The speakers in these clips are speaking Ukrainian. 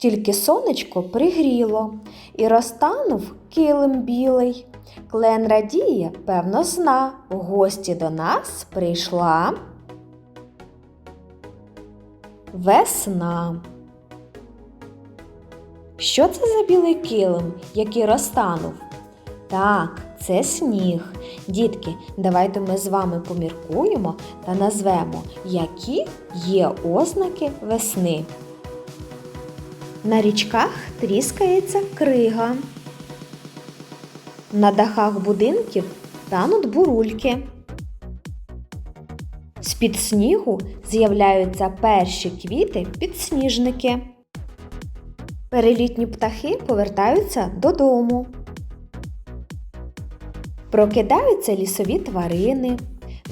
Тільки сонечко пригріло, і розтанув килим білий. Клен радіє, певно, зна, в гості до нас прийшла. Весна. Що це за білий килим, який розтанув? Так, це сніг. Дітки, давайте ми з вами поміркуємо та назвемо, які є ознаки весни. На річках тріскається крига. На дахах будинків тануть бурульки. З-під снігу з'являються перші квіти підсніжники. Перелітні птахи повертаються додому. Прокидаються лісові тварини,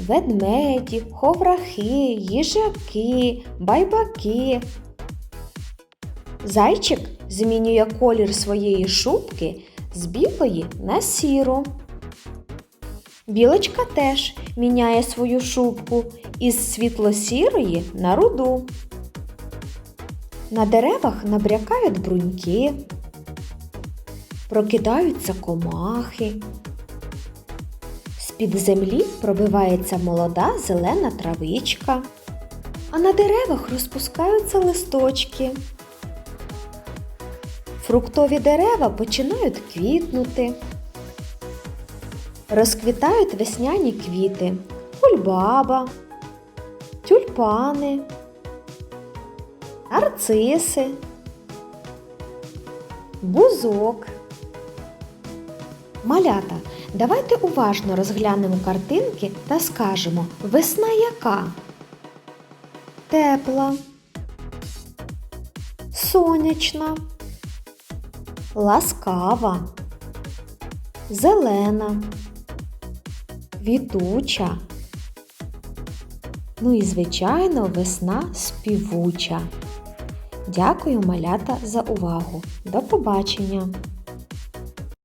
ведмеді, ховрахи, їжаки, байбаки. Зайчик змінює колір своєї шубки з білої на сіру. Білочка теж міняє свою шубку із світло-сірої на руду. На деревах набрякають бруньки, прокидаються комахи. З-під землі пробивається молода зелена травичка, а на деревах розпускаються листочки. Фруктові дерева починають квітнути. Розквітають весняні квіти, кульбаба, тюльпани, нарциси, бузок. Малята, давайте уважно розглянемо картинки та скажемо, весна яка? Тепла, сонячна, ласкава, зелена, квітуча. Ну і, звичайно, весна співуча. Дякую, малята, за увагу. До побачення!